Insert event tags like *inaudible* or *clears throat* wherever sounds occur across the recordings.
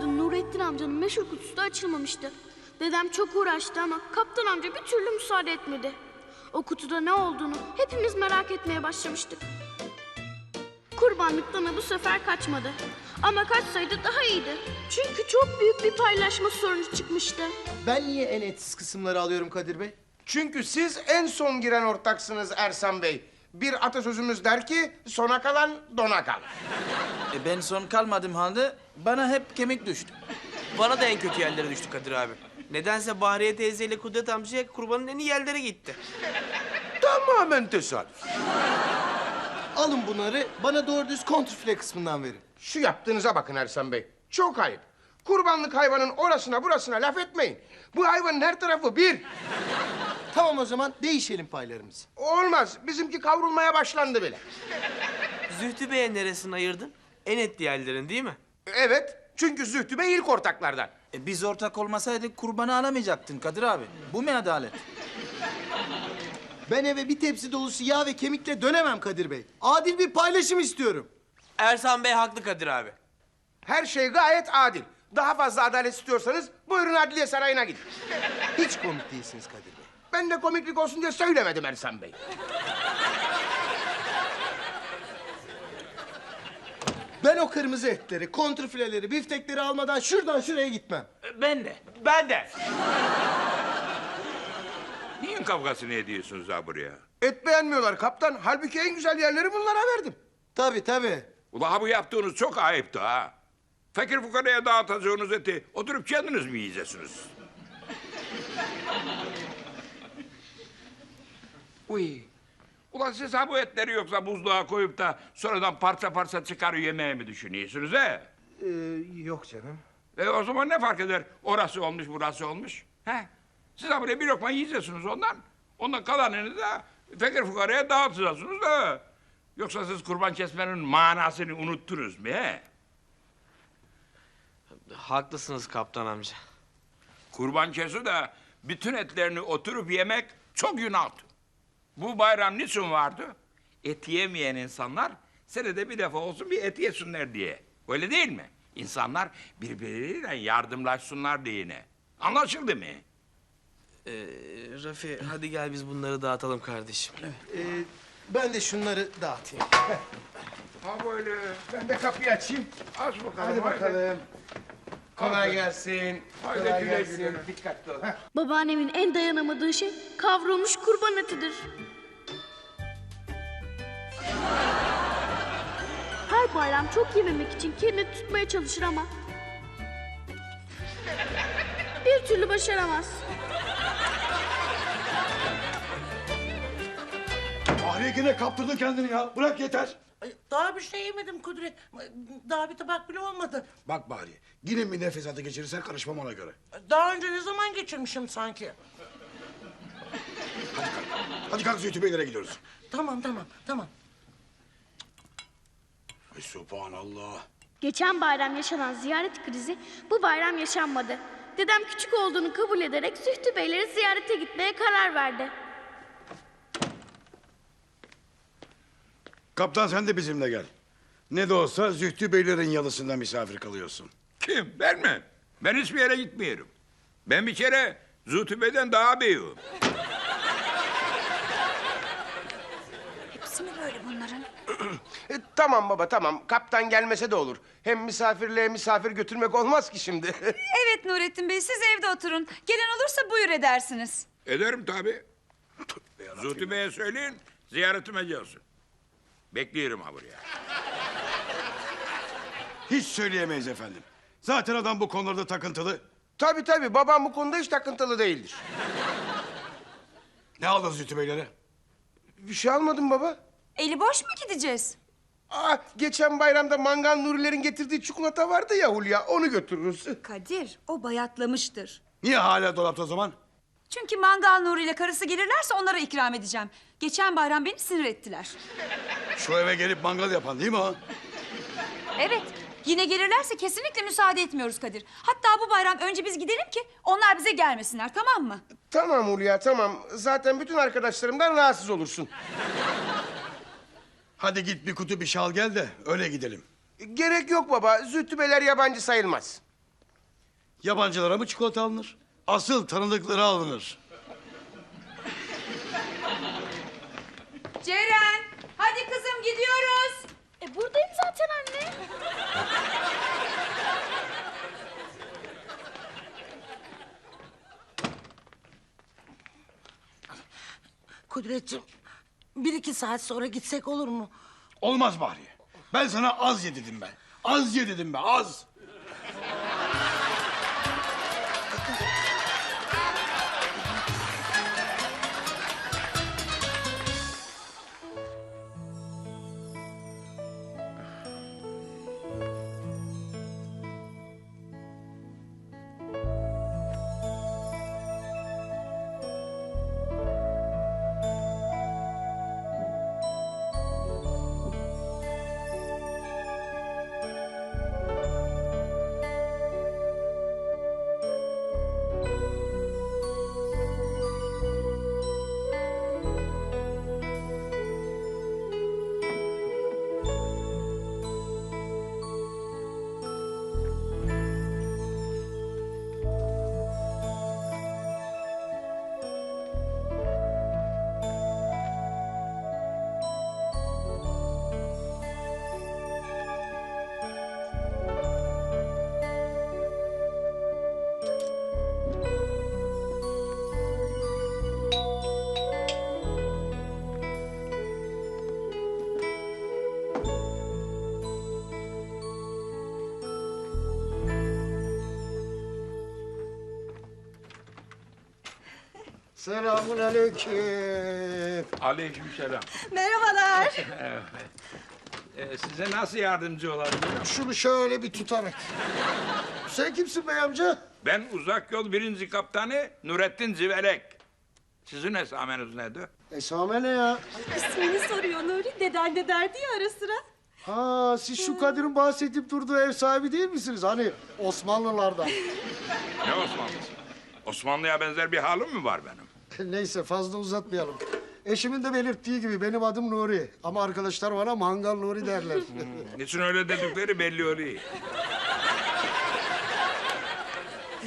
Arada Nurettin amcanın meşhur kutusu da açılmamıştı. Dedem çok uğraştı ama kaptan amca bir türlü müsaade etmedi. O kutuda ne olduğunu hepimiz merak etmeye başlamıştık. Kurbanlıktan da bu sefer kaçmadı. Ama kaçsaydı daha iyiydi. Çünkü çok büyük bir paylaşma sorunu çıkmıştı. Ben niye en etsiz kısımları alıyorum Kadir Bey? Çünkü siz en son giren ortaksınız Ersan Bey. Bir atasözümüz der ki sona kalan dona kalır. E ben son kalmadım halde bana hep kemik düştü. Bana da en kötü yerlere düştü Kadir abi. Nedense Bahriye teyzeyle Kudret amcaya kurbanın en iyi yerlere gitti. Tamamen tesadüf. Alın bunları bana doğru düz kontrfile kısmından verin. Şu yaptığınıza bakın Ersan Bey. Çok ayıp. Kurbanlık hayvanın orasına burasına laf etmeyin. Bu hayvanın her tarafı bir. Tamam o zaman değişelim paylarımızı. Olmaz. Bizimki kavrulmaya başlandı bile. Zühtü Bey'e neresini ayırdın? En etli yerlerin değil mi? Evet. Çünkü Zühtü Bey ilk ortaklardan. E biz ortak olmasaydık kurbanı alamayacaktın Kadir abi. Bu mu adalet? Ben eve bir tepsi dolusu yağ ve kemikle dönemem Kadir Bey. Adil bir paylaşım istiyorum. Ersan Bey haklı Kadir abi. Her şey gayet adil. Daha fazla adalet istiyorsanız buyurun Adliye Sarayı'na gidin. Hiç komik değilsiniz Kadir Bey. Ben de komiklik olsun diye söylemedim Ersan Bey. Ben o kırmızı etleri, kontrfileleri, biftekleri almadan şuradan şuraya gitmem. Ben de. Ben de. Neyin kavgasını ediyorsunuz ha buraya? Et beğenmiyorlar kaptan. Halbuki en güzel yerleri bunlara verdim. Tabii tabii. Ula bu yaptığınız çok ayıptı ha. Fakir fukaraya dağıtacağınız eti oturup kendiniz mi yiyeceksiniz? Uy. Ulan siz ha bu etleri yoksa buzluğa koyup da sonradan parça parça çıkar yemeği mi düşünüyorsunuz he? Ee, yok canım. E o zaman ne fark eder? Orası olmuş, burası olmuş. He? Siz ha buraya bir lokma yiyeceksiniz ondan. Ondan kalanını da fakir fukaraya dağıtacaksınız da. Yoksa siz kurban kesmenin manasını unuttunuz mu he? Haklısınız kaptan amca. Kurban kesi de bütün etlerini oturup yemek çok günahtı. Bu bayram niçin vardı? Et yemeyen insanlar senede bir defa olsun bir et yesinler diye. Öyle değil mi? İnsanlar birbirleriyle yardımlaşsınlar diye. Anlaşıldı mı? Ee, Rafi hadi gel biz bunları dağıtalım kardeşim. Ee, ben de şunları dağıtayım. Ha böyle. Ben de kapıyı açayım. Aç bakalım. Hadi bakalım. Kolay gelsin. Haydi Kolay güle gelsin. güle. Dikkatli ol. Babaannemin en dayanamadığı şey kavrulmuş kurban etidir. Her bayram çok yememek için kendini tutmaya çalışır ama... Bir türlü başaramaz. Bahriye yine kaptırdı kendini ya. Bırak yeter. Daha bir şey yemedim Kudret. Daha bir tabak bile olmadı. Bak Bahriye. Yine bir nefes atı geçirirsen karışmam ona göre. Daha önce ne zaman geçirmişim sanki? Hadi kalk Zühtü Beylere gidiyoruz. Tamam tamam tamam. Ay subhanallah. Geçen bayram yaşanan ziyaret krizi bu bayram yaşanmadı. Dedem küçük olduğunu kabul ederek Zühtü Beyleri ziyarete gitmeye karar verdi. Kaptan sen de bizimle gel. Ne de olsa Zühtü Beylerin yalısında misafir kalıyorsun. Kim? Ben mi? Ben hiçbir yere gitmiyorum. Ben bir kere Zühtübe'den daha büyüğüm. Hepsi mi böyle bunların? *clears throat* E, tamam baba tamam. Kaptan gelmese de olur. Hem misafirliğe misafir götürmek olmaz ki şimdi. *laughs* Evet Nurettin Bey siz evde oturun. Gelen olursa buyur edersiniz. Ederim tabii. Zühtübe'ye söyleyin, ziyaretime gelsin. Bekliyorum ha buraya. Hiç söyleyemeyiz efendim. Zaten adam bu konularda takıntılı. tabii tabii babam bu konuda hiç takıntılı değildir. Ne aldın Zühtü Beylere? Bir şey almadım baba. Eli boş mu gideceğiz? Aa, geçen bayramda Mangal Nurilerin getirdiği çikolata vardı ya Hulya. Onu götürürüz. Kadir o bayatlamıştır. Niye hala dolapta o zaman? Çünkü mangal Nuri ile karısı gelirlerse onlara ikram edeceğim. Geçen bayram beni sinir ettiler. Şu eve gelip mangal yapan değil mi o? Evet yine gelirlerse kesinlikle müsaade etmiyoruz Kadir. Hatta bu bayram önce biz gidelim ki onlar bize gelmesinler tamam mı? Tamam Hulya tamam. Zaten bütün arkadaşlarımdan rahatsız olursun. Hadi git bir kutu bir şal gel de öyle gidelim. Gerek yok baba. Zühtübeler yabancı sayılmaz. Yabancılara mı çikolata alınır? Asıl tanıdıkları alınır. Ceren, hadi kızım gidiyoruz. E buradayım zaten anne. Kudretciğim bir iki saat sonra gitsek olur mu? Olmaz Bahriye. Ben sana az ye dedim ben. Az ye dedim ben az. Selamun aleyküm. Aleykümselam. Merhabalar. *laughs* Ee, size nasıl yardımcı olabilirim? Şunu şöyle bir tutarak. Sen kimsin bey amca? Ben uzak yol birinci kaptanı Nurettin Zivelek. Sizin esameniz nedir? Esame ne ya? İsmini soruyor Nuri. Deden de derdi ya ara sıra. Ha siz şu Kadir'in bahsedip durduğu ev sahibi değil misiniz? Hani Osmanlılardan. Ne Osmanlısı? Osmanlı'ya benzer bir halim mi var benim? *laughs* Neyse fazla uzatmayalım. Eşimin de belirttiği gibi benim adım Nuri. Ama arkadaşlar bana Mangal Nuri derler. Niçin öyle dedikleri belli oluyor.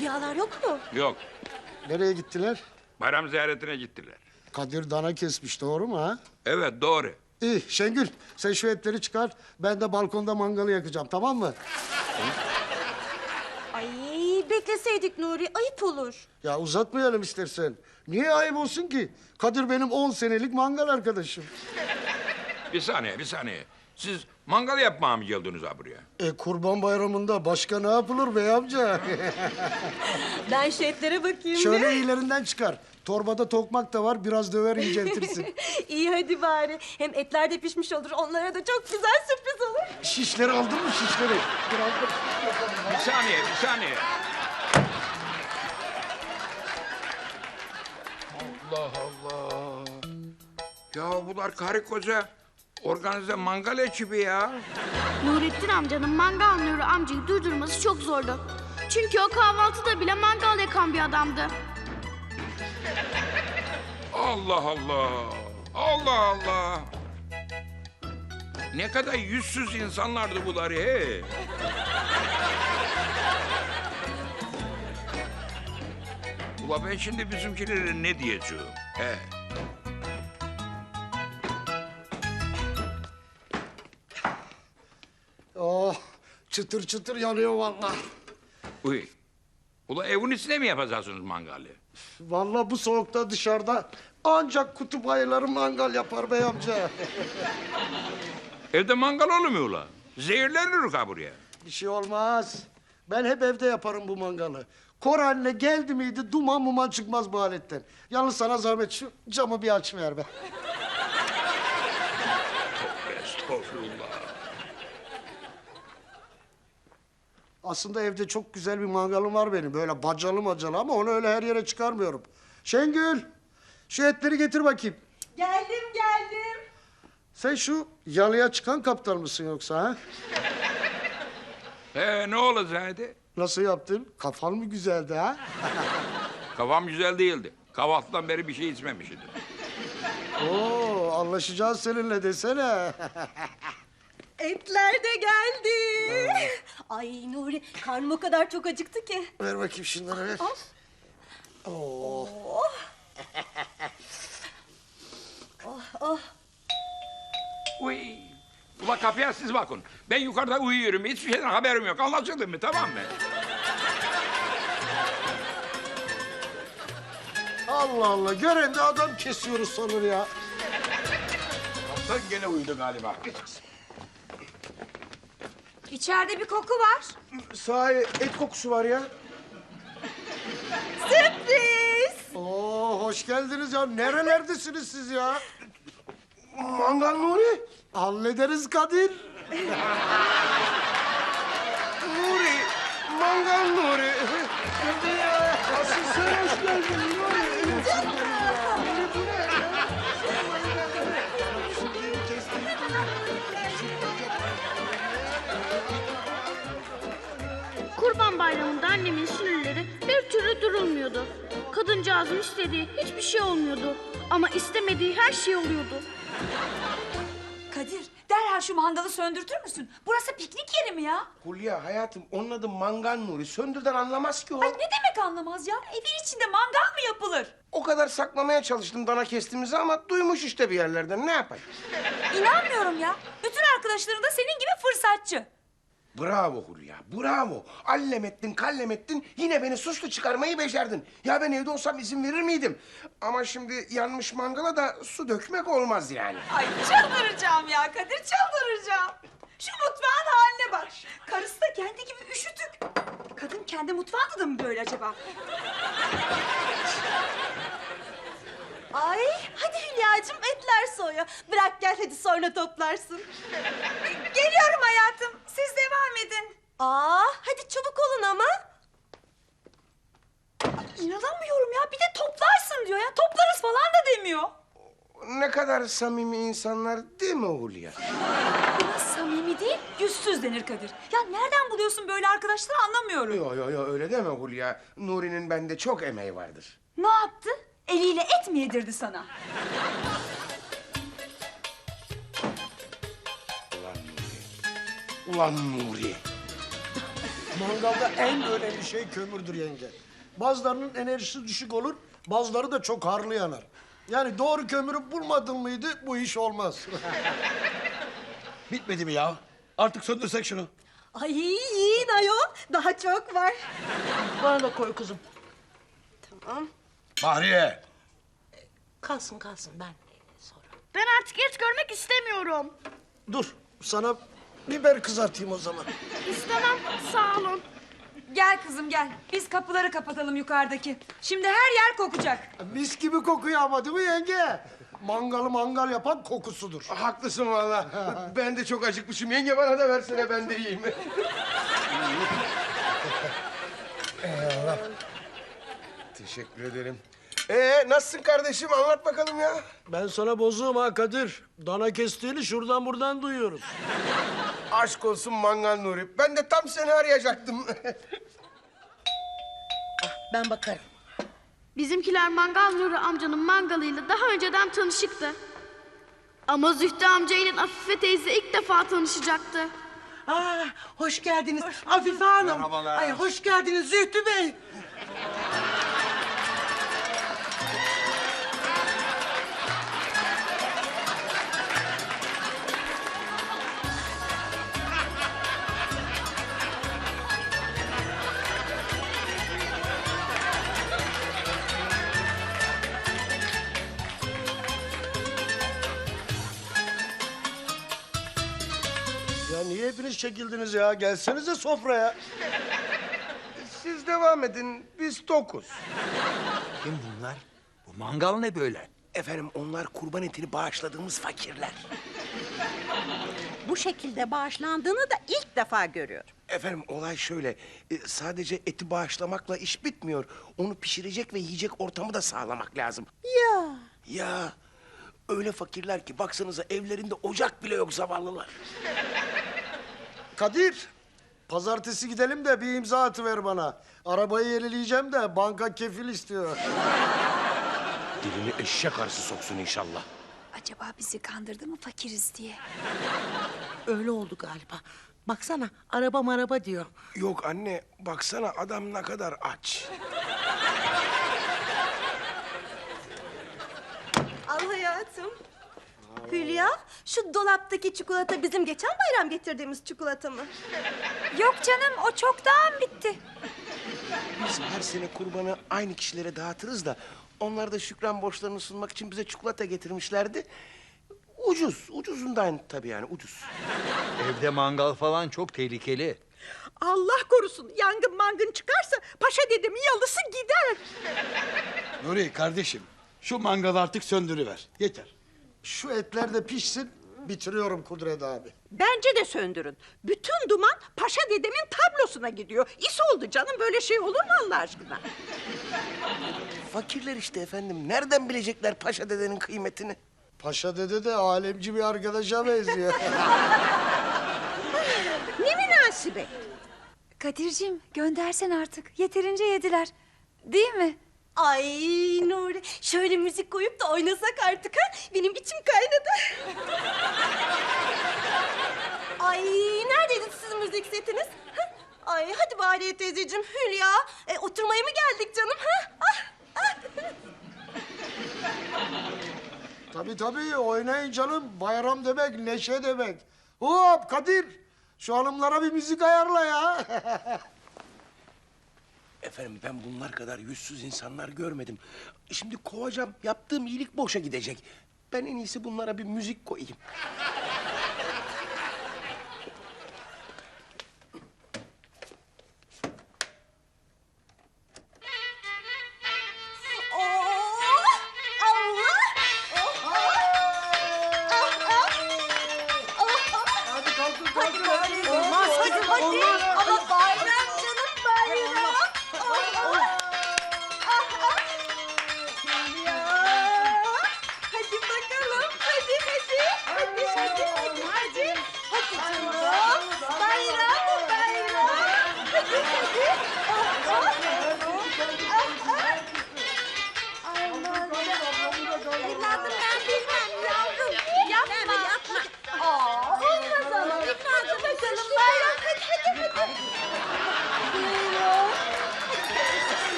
Rüyalar yok mu? Yok, Nereye gittiler? bayram ziyaretine gittiler. Kadir dana kesmiş doğru mu ha? Evet, doğru. İyi Şengül sen şu etleri çıkar. Ben de balkonda mangalı yakacağım tamam mı? Ay bekleseydik Nuri ayıp olur. Ya uzatmayalım istersen. Niye ayıp olsun ki? Kadir benim 10 senelik mangal arkadaşım. Bir saniye, bir saniye. Siz mangal yapmaya mı geldiniz ha buraya? E kurban bayramında başka ne yapılır bey amca? *laughs* Ben şu etlere bakayım Şöyle *laughs* iyilerinden çıkar. Torbada tokmak da var biraz döver inceltirsin. *laughs* İyi hadi bari. Hem etler de pişmiş olur. Onlara da çok güzel sürpriz olur. Şişleri aldın mı şişleri? Biraz da Bir saniye, bir saniye. Allah Allah. Ya bunlar karı koca organize mangal ekibi ya. Nurettin amcanın mangal Nuri amcayı durdurması çok zordu. Çünkü o kahvaltıda bile mangal yakan bir adamdı. Allah Allah. Allah Allah. Ne kadar yüzsüz insanlardı bunlar he. Ula ben şimdi bizimkilere ne diyeceğim? He. Oh çıtır çıtır yanıyor vallahi. Uy. Ula evin içine mi yapacaksınız mangalı? Vallahi bu soğukta dışarıda ancak kutup ayıları mangal yapar bey amca. *laughs* Evde mangal olmuyor ula. Zehirlenir ha buraya. Bir şey olmaz. Ben hep evde yaparım bu mangalı. Kor haline geldi miydi duman muman çıkmaz bu aletten. Yalnız sana zahmet şu camı bir açıver be. Estağfurullah. Aslında evde çok güzel bir mangalım var benim. Böyle bacalı macalı ama onu öyle her yere çıkarmıyorum. Şengül, şu etleri getir bakayım. Geldim geldim. Sen şu yalıya çıkan kaptan mısın yoksa ha? He ne olacaktı? Nasıl yaptın? Kafan mı güzeldi ha? *laughs* Kafam güzel değildi. Kahvaltıdan beri bir şey içmemiştim. Oo, anlaşacağız seninle desene. *laughs* Etler de geldi. Ay Nuri karnım o kadar çok acıktı ki. Ver bakayım şunları ver. Oo. *laughs* Uy. Ula kapıya siz bakın. Ben yukarıda uyuyorum. Hiçbir şeyden haberim yok. Anlaşıldı mı? Tamam mı? Allah Allah. Gören de adam kesiyoruz sanır ya. Sen gene uyudun galiba. İçeride bir koku var. Sahi et kokusu var ya. Sürpriz. Oo hoş geldiniz ya. Nerelerdesiniz siz ya? Mangal Nuri. Hallederiz Kadir. *laughs* Nuri. Mangal Nuri. *laughs* Kadıncağızın istediği hiçbir şey olmuyordu. Ama istemediği her şey oluyordu. Kadir derhal şu mangalı söndürtür müsün? Burası piknik yeri mi ya? Hulya hayatım onun adı Mangal Nuri. Söndürden anlamaz ki o. Ay ne demek anlamaz ya? Evin içinde mangal mı yapılır? O kadar saklamaya çalıştım dana kestiğimizi ama duymuş işte bir yerlerden. Ne yapayım? İnanmıyorum ya. Bütün arkadaşların da senin gibi fırsatçı. Bravo Hulya, bravo. Allem ettin, kallem ettin. Yine beni suçlu çıkarmayı becerdin. Ya ben evde olsam izin verir miydim? Ama şimdi yanmış mangala da su dökmek olmaz yani. Ay çıldıracağım ya Kadir çıldıracağım. Şu mutfağın haline bak. Karısı da kendi gibi üşütük. Kadın kendi mutfağında da mı böyle acaba? Ay hadi Hülya'cığım etler soğuyor. Bırak gel hadi sonra toplarsın. Geliyorum hayatım. Siz devam edin. Aa hadi çabuk olun ama. İnanamıyorum ya. Bir de toplarsın diyor ya. Toplarız falan da demiyor. Ne kadar samimi insanlar değil mi Hulya? Buna samimi değil, yüzsüz denir Kadir. Ya nereden buluyorsun böyle arkadaşları anlamıyorum. Yo yo yo öyle deme Hulya. Nuri'nin bende çok emeği vardır. Ne yaptı? Eliyle et mi yedirdi sana? Ulan Nuri. Mangalda en önemli şey kömürdür yenge. Bazılarının enerjisi düşük olur, bazıları da çok harlı yanar. Yani doğru kömürü bulmadın mıydı bu iş olmaz. Bitmedi mi ya? Artık söndürsek şunu. Ay yiyin ayol. Daha çok var. Bana da koy kızım. Bahriye. Kalsın kalsın ben sonra. Ben artık et görmek istemiyorum. Dur, sana biber kızartayım o zaman. İstemem. Sağ olun. Gel kızım gel. Biz kapıları kapatalım yukarıdaki. Şimdi her yer kokacak. Mis gibi kokuyor ama değil mi yenge? Mangalı mangal yapan kokusudur. Haklısın vallahi. *laughs* ben de çok acıkmışım. Yenge bana da versene ben de yiyeyim. Eyvallah. *laughs* Teşekkür ederim. Ee nasılsın kardeşim? Anlat bakalım ya. Ben sana bozuğum ha Kadir. Dana kestiğini şuradan buradan duyuyoruz. Aşk olsun Mangal Nuri. Ben de tam seni arayacaktım. *laughs* Ben bakarım. Bizimkiler Mangal Nuri amcanın mangalıyla daha önceden tanışıktı. Ama Zühtü amcayla Afife teyze ilk defa tanışacaktı. Aa, hoş geldiniz Afife Hanım. Merhabalar. Ay hoş geldiniz Zühtü Bey. Hepiniz çekildiniz ya? Gelsenize sofraya. Siz devam edin. Biz tokuz. Kim bunlar? Bu mangal ne böyle? Efendim onlar kurban etini bağışladığımız fakirler. Bu şekilde bağışlandığını da ilk defa görüyorum. Efendim olay şöyle. e, sadece eti bağışlamakla iş bitmiyor. Onu pişirecek ve yiyecek ortamı da sağlamak lazım. Ya. Ya öyle fakirler ki baksanıza evlerinde ocak bile yok zavallılar. Kadir, pazartesi gidelim de bir imza atıver bana. Arabayı yenileyeceğim de banka kefil istiyor. Dilini eşek arısı soksun inşallah. Acaba bizi kandırdı mı fakiriz diye? Öyle oldu galiba. Baksana araba maraba diyor. Yok anne baksana adam ne kadar aç. Al hayatım. Hülya, şu dolaptaki çikolata bizim geçen bayram getirdiğimiz çikolata mı? Yok canım o çoktan bitti. Biz her sene kurbanı aynı kişilere dağıtırız da... ...onlar da şükran borçlarını sunmak için bize çikolata getirmişlerdi. Ucuz, ucuzundan tabii yani ucuz. Evde mangal falan çok tehlikeli. Allah korusun yangın mangın çıkarsa paşa dedemin yalısı gider. Nuri kardeşim şu mangalı artık söndürüver. Yeter. Şu etler de pişsin, bitiriyorum Kudret abi. Bence de söndürün. Bütün duman paşa dedemin tablosuna gidiyor. İs oldu canım böyle şey olur mu Allah aşkına? Fakirler işte efendim. Nereden bilecekler paşa dedenin kıymetini? Paşa dede de alemci bir arkadaşa benziyor. *laughs* *laughs* Ne münasebet. Kadir'cim göndersen artık. Yeterince yediler. Değil mi? Ay Nuri, şöyle müzik koyup da oynasak artık ha? Benim içim kaynadı. *laughs* Ay neredeydi sizin müzik setiniz? Ha? Ay hadi Bariye teyzeciğim, Hülya. E, oturmaya mı geldik canım? Ha? Ah, ah. *laughs* tabii tabii oynayın canım. Bayram demek, neşe demek. Hop Kadir, şu hanımlara bir müzik ayarla ya. *laughs* Efendim ben bunlar kadar yüzsüz insanlar görmedim. Şimdi kovacağım. Yaptığım iyilik boşa gidecek. Ben en iyisi bunlara bir müzik koyayım.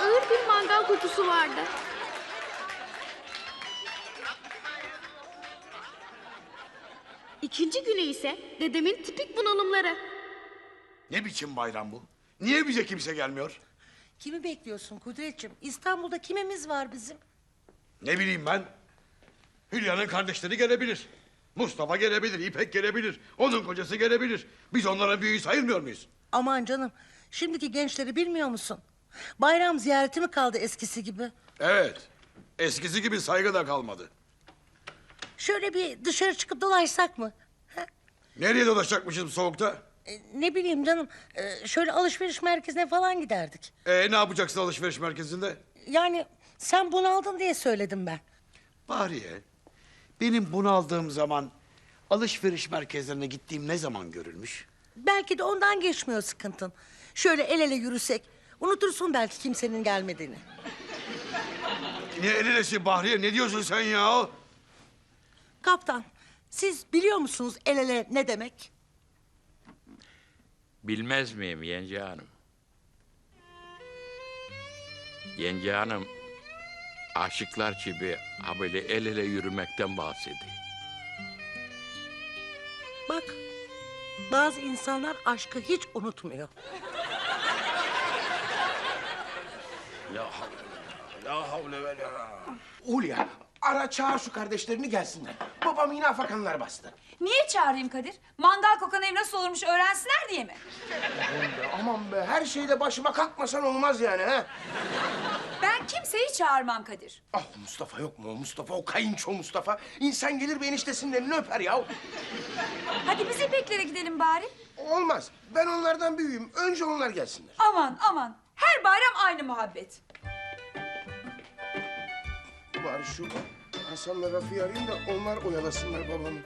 Ağır bir mangal kokusu vardı. İkinci günü ise dedemin tipik bunalımları. Ne biçim bayram bu? Niye bize kimse gelmiyor? Kimi bekliyorsun Kudretciğim? İstanbul'da kimimiz var bizim? Ne bileyim ben. Hülya'nın kardeşleri gelebilir. Mustafa gelebilir, İpek gelebilir. Onun kocası gelebilir. Biz onlara büyüğü sayılmıyor muyuz? Aman canım şimdiki gençleri bilmiyor musun? Bayram ziyareti mi kaldı eskisi gibi? Evet. Eskisi gibi saygı da kalmadı. Şöyle bir dışarı çıkıp dolaşsak mı? Ha? Nereye dolaşacakmışız bu soğukta? E, ne bileyim canım e, şöyle alışveriş merkezine falan giderdik. Ee, ne yapacaksın alışveriş merkezinde? Yani sen bunaldın diye söyledim ben. Bariye, benim bunaldığım zaman alışveriş merkezlerine gittiğim ne zaman görülmüş? Belki de ondan geçmiyor sıkıntın. Şöyle el ele yürüsek unutursun belki kimsenin gelmediğini. Ne el elesi Bahriye, ne diyorsun sen ya? Kaptan siz biliyor musunuz el ele ne demek? Bilmez miyim yenge hanım? Yenge hanım aşıklar gibi ha böyle el ele yürümekten bahsediyor. Bak bazı insanlar aşkı hiç unutmuyor. La havle, la havle ve la. Hulya ara çağır şu kardeşlerini gelsinler. Babam yine afakanlar bastı. Niye çağırayım Kadir? Mangal kokan ev nasıl olmuş öğrensinler diye mi? Aman be, aman be her şeyde başıma kalkmasan olmaz yani ha. Ben kimseyi çağırmam Kadir. Ah Mustafa yok mu? o Mustafa o kayınço Mustafa. İnsan gelir bir eniştesinin elini öper ya. Hadi biz İpeklere gidelim bari. Olmaz. Ben onlardan büyüğüm. Önce onlar gelsinler. Aman aman. Her bayram aynı muhabbet. Bari şu Hasan'la Rafi'yi arayayım da onlar oyalasınlar babamı.